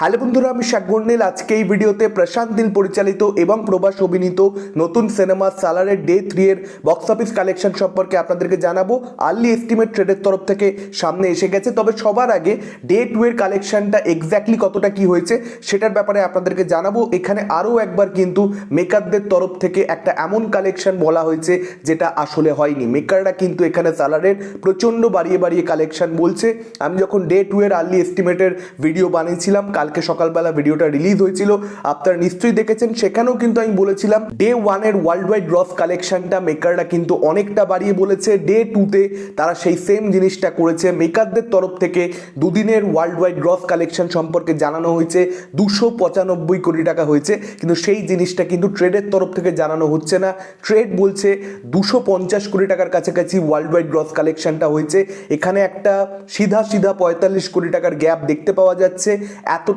Hello বন্ধুরা, আমি শাকগর্নিল আজকে এই ভিডিওতে প্রশান্ত দিল পরিচালিত এবং প্রভাস অভিনীত নতুন সিনেমা সালারের ডে থ্রি এর বক্স অফিস কালেকশন সম্পর্কে আপনাদেরকে জানাব। আর্লি এস্টিমেট ট্রেডের তরফ থেকে সামনে এসে গেছে। তবে সবার আগে ডে টু এর কালেকশনটা এক্স্যাক্টলি কতটা কি হয়েছে সেটার ব্যাপারে আপনাদেরকে জানাব। এখানে আরও একবার কিন্তু মেকারদের তরফ থেকে একটা এমন কালেকশন বলা হয়েছে যেটা আসলে হয়নি। মেকাররা কিন্তু এখানে সালারের প্রচণ্ড বাড়িয়ে বাড়িয়ে কালেকশন বলছে। আমি যখন ডে টু এর আর্লি এস্টিমেটের ভিডিও বানিয়েছিলাম কালকে সকালবেলা ভিডিওটা রিলিজ হয়েছিল। আপনারা নিশ্চয়ই দেখেছেন, সেখানেও কিন্তু আমি বলেছিলাম ডে ওয়ানের ওয়ার্ল্ড ওয়াইড গ্রস কালেকশনটা মেকাররা কিন্তু অনেকটা বাড়িয়ে বলেছে। ডে টুতে তারা সেই সেম জিনিসটা করেছে। মেকারদের তরফ থেকে দুদিনের ওয়ার্ল্ড ওয়াইড গ্রস কালেকশন সম্পর্কে জানানো হয়েছে। দুশো পঁচানব্বই কোটি টাকা হয়েছে। কিন্তু সেই জিনিসটা কিন্তু ট্রেডের তরফ থেকে জানানো হচ্ছে না। ট্রেড বলছে, দুশো পঞ্চাশ কোটি টাকার কাছাকাছি ওয়ার্ল্ড ওয়াইড গ্রস কালেকশনটা হয়েছে। এখানে একটা সিধা সিধা পঁয়তাল্লিশ কোটি টাকার গ্যাপ দেখতে পাওয়া যাচ্ছে।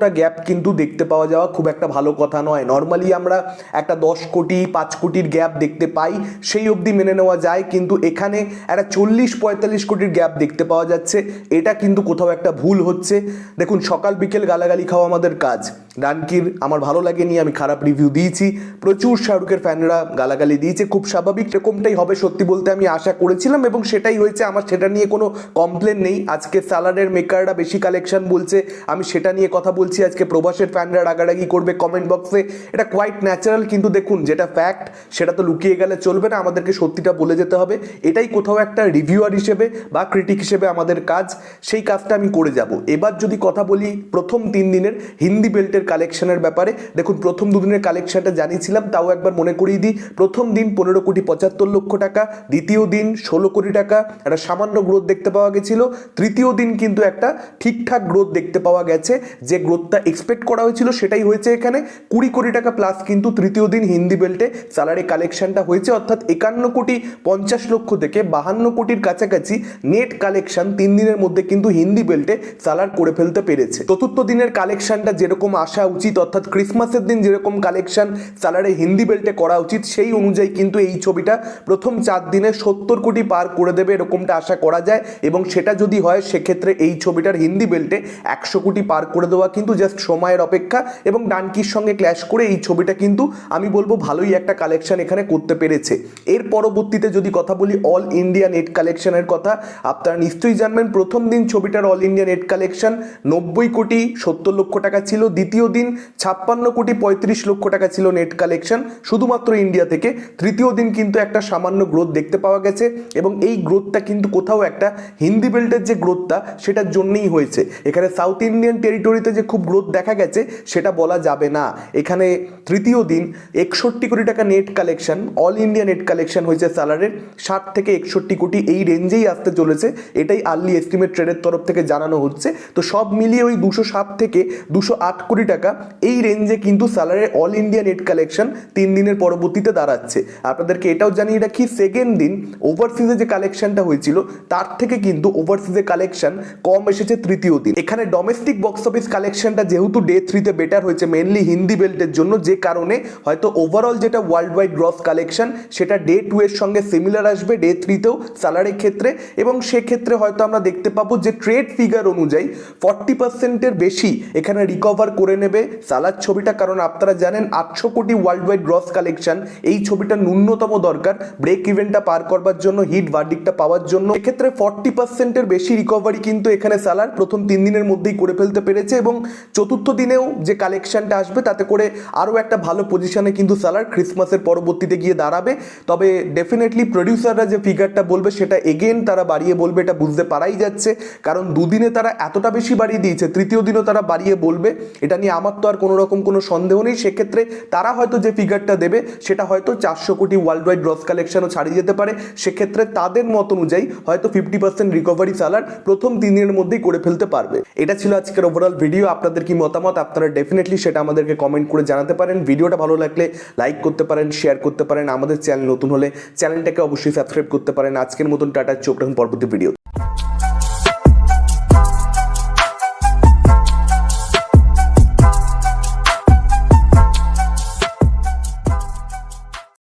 এতটা গ্যাপ কিন্তু দেখতে পাওয়া যাওয়া খুব একটা ভালো কথা নয়। নর্মালি আমরা একটা দশ কোটি, পাঁচ কোটির গ্যাপ দেখতে পাই, সেই অবধি মেনে নেওয়া যায়, কিন্তু এখানে একটা চল্লিশ, পঁয়তাল্লিশ কোটির গ্যাপ দেখতে পাওয়া যাচ্ছে। এটা কিন্তু কোথাও একটা ভুল হচ্ছে। দেখুন, সকাল বিকেল গালাগালি খাওয়া আমাদের কাজ। রানকির আমার ভালো লাগেনি, আমি খারাপ রিভিউ দিয়েছি। প্রচুর শাহরুখের ফ্যানরা গালাগালি দিয়েছে, খুব স্বাভাবিক এরকমটাই হবে সত্যি বলতে আমি আশা করেছিলাম এবং সেটাই হয়েছে, আমার সেটা নিয়ে কোনো কমপ্লেন নেই। আজকে সালারের মেকাররা বেশি কালেকশন বলছে, আমি সেটা নিয়ে কথা বলছি, আজকে প্রবাসের ফ্যানরা রাগারাগি করবে কমেন্ট বক্সে এটা কোয়াইট ন্যাচারাল কিন্তু দেখুন, যেটা ফ্যাক্ট সেটা তো লুকিয়ে গেলে চলবে না, আমাদেরকে সত্যিটা বলে যেতে হবে। এটাই কোথাও একটা রিভিউয়ার হিসেবে বা ক্রিটিক হিসেবে আমাদের কাজ, সেই কাজটা আমি করে যাব। এবার যদি কথা বলি প্রথম তিন দিনের, হিন্দি বেল্টের কালেকশনের ব্যাপারে। দেখুন, প্রথম দুদিনের কালেকশনটা জানিয়েছিলাম, তাও একবার মনে করিয়ে দিই। প্রথম দিন পনেরো কোটি পঁচাত্তর লক্ষ টাকা, দ্বিতীয় দিন ষোলো কোটি টাকা, একটা সামান্য গ্রোথ দেখতে পাওয়া গেছিল। তৃতীয় দিন কিন্তু একটা ঠিকঠাক গ্রোথ দেখতে পাওয়া গেছে। যে গ্রোথটা এক্সপেক্ট করা হয়েছিল সেটাই হয়েছে এখানে। কুড়ি কোটি টাকা প্লাস কিন্তু তৃতীয় দিন হিন্দি বেল্টে স্যালারি কালেকশনটা হয়েছে। অর্থাৎ একান্ন কোটি পঞ্চাশ লক্ষ থেকে বাহান্ন কোটির কাছাকাছি নেট কালেকশন তিন দিনের মধ্যে কিন্তু হিন্দি বেল্টে সালার করে ফেলতে পেরেছে। চতুর্থ দিনের কালেকশনটা যেরকম আসা উচিত। অর্থাৎ ক্রিসমাসের দিন যেরকম কালেকশন স্যালারে হিন্দি বেল্টে করা উচিত, সেই অনুযায়ী কিন্তু এই ছবিটা প্রথম চার দিনে সত্তর কোটি পার করে দেবে এরকমটা আশা করা যায়। এবং সেটা যদি হয়, সেক্ষেত্রে এই ছবিটার হিন্দি বেল্টে একশো কোটি পার করে দেওয়া কিন্তু জাস্ট সময়ের অপেক্ষা। এবং ডানকির সঙ্গে ক্ল্যাশ করে এই ছবিটা কিন্তু আমি বলব ভালোই একটা কালেকশন এখানে করতে পেরেছে। এর পরবর্তীতে যদি কথা বলি অল ইন্ডিয়া নেট কালেকশনের কথা, আপনারা নিশ্চয়ই জানবেন প্রথম দিন ছবিটার অল ইন্ডিয়া নেট কালেকশন নব্বই কোটি সত্তর লক্ষ টাকা ছিল। দ্বিতীয় দিন ছাপ্পান্ন কোটি পঁয়ত্রিশ লক্ষ টাকা ছিল নেট কালেকশন শুধুমাত্র ইন্ডিয়া থেকে। তৃতীয় দিন কিন্তু একটা সামান্য গ্রোথ দেখতে পাওয়া গেছে এবং এই গ্রোথটা কিন্তু কোথাও একটা হিন্দি বেল্টের যে গ্রোথটা সেটার জন্যই হয়েছে। এখানে সাউথ ইন্ডিয়ান টেরিটরিতে যে খুব গ্রোথ দেখা গেছে, সেটা বলা যাবে না। এখানে তৃতীয় দিন একষট্টি কোটি টাকা net collection all India net collection হয়েছে স্যালারের ষাট থেকে একষট্টি কোটি এই রেঞ্জেই আসতে চলেছে। এটাই আর্লি এস্টিমেট ট্রেডের তরফ থেকে জানানো হচ্ছে। তো সব মিলিয়ে ওই দুশো সাত থেকে দুশো আট কোটি টাকা এই রেঞ্জে কিন্তু স্যালারের অল ইন্ডিয়া নেট কালেকশন তিন দিনের পরবর্তীতে দাঁড়াচ্ছে। আপনাদেরকে এটাও জানিয়ে রাখি সেকেন্ড দিন ওভারসিজে যে কালেকশনটা হয়েছিল, তার থেকে কিন্তু ওভারসিজে কালেকশন কম এসেছে তৃতীয় দিন। এখানে ডোমেস্টিক বক্স অফিস কালেকশনটা যেহেতু ডে থ্রিতে বেটার হয়েছে মেনলি হিন্দি বেল্টের জন্য, যে কারণে হয়তো ওভারঅল যেটা ওয়ার্ল্ড ওয়াইড গ্রস কালেকশন সেটা ডে টু এর সঙ্গে সিমিলার আসবে ডে থ্রিতেও স্যালারির ক্ষেত্রে। এবং সেক্ষেত্রে হয়তো আমরা দেখতে পাবো যে ট্রেড ফিগার অনুযায়ী ফর্টি পার্সেন্টের বেশি এখানে রিকভার করে নেবে সালার ছবিটা, কারণ আপনারা জানেন আটশো কোটি ওয়ার্ল্ড ওয়াইড গ্রস কালেকশন এই ছবিটা ন্যূনতম দরকার ব্রেক ইভেন্টটা পার করবার জন্য হিট ভার্ডিকটা পাওয়ার জন্য। এক্ষেত্রে ফর্টি পার্সেন্টের বেশি রিকভারি কিন্তু এখানে সালার প্রথম তিন দিনের মধ্যেই করে ফেলতে পেরেছে এবং চতুর্থ দিনেও যে কালেকশনটা আসবে, তাতে করে আরও একটা ভালো পজিশনে কিন্তু সালার ক্রিসমাসের পরবর্তীতে গিয়ে দাঁড়াবে। তবে ডেফিনেটলি প্রডিউসাররা যে ফিগারটা বলবে, সেটা এগেন তারা বাড়িয়ে বলবে, এটা বুঝতে পারাই যাচ্ছে। কারণ দুদিনে তারা এতটা বেশি বাড়িয়ে দিয়েছে, তৃতীয় দিনও তারা বাড়িয়ে বলবে, এটা নিয়ে আমার তো আর কোনো রকম কোনো সন্দেহ নেই, সেক্ষেত্রে তারা হয়তো যে ফিগারটা দেবে, সেটা হয়তো চারশো কোটি ওয়ার্ল্ড ওয়াইড গ্রস কালেকশনও ছাড়িয়ে যেতে পারে। সেক্ষেত্রে তাদের মত অনুযায়ী হয়তো ফিফটি পার্সেন্ট রিকভারি সালার প্রথম তিন দিনের মধ্যেই করে ফেলতে পারবে। এটা ছিল আজকের ওভারঅল ভিডিও আপনাদের কি মতামত? আপনারা ডেফিনেটলি সেটা আমাদেরকে কমেন্ট করে জানাতে পারেন। ভিডিওটা ভালো লাগলে লাইক করতে পারেন শেয়ার করতে পারেন। আমাদের চ্যানেল নতুন হলে চ্যানেলটাকে অবশ্যই সাবস্ক্রাইব করতে পারেন। আজকের মতন টাটার চোখ রাখুন পরবর্তী ভিডিও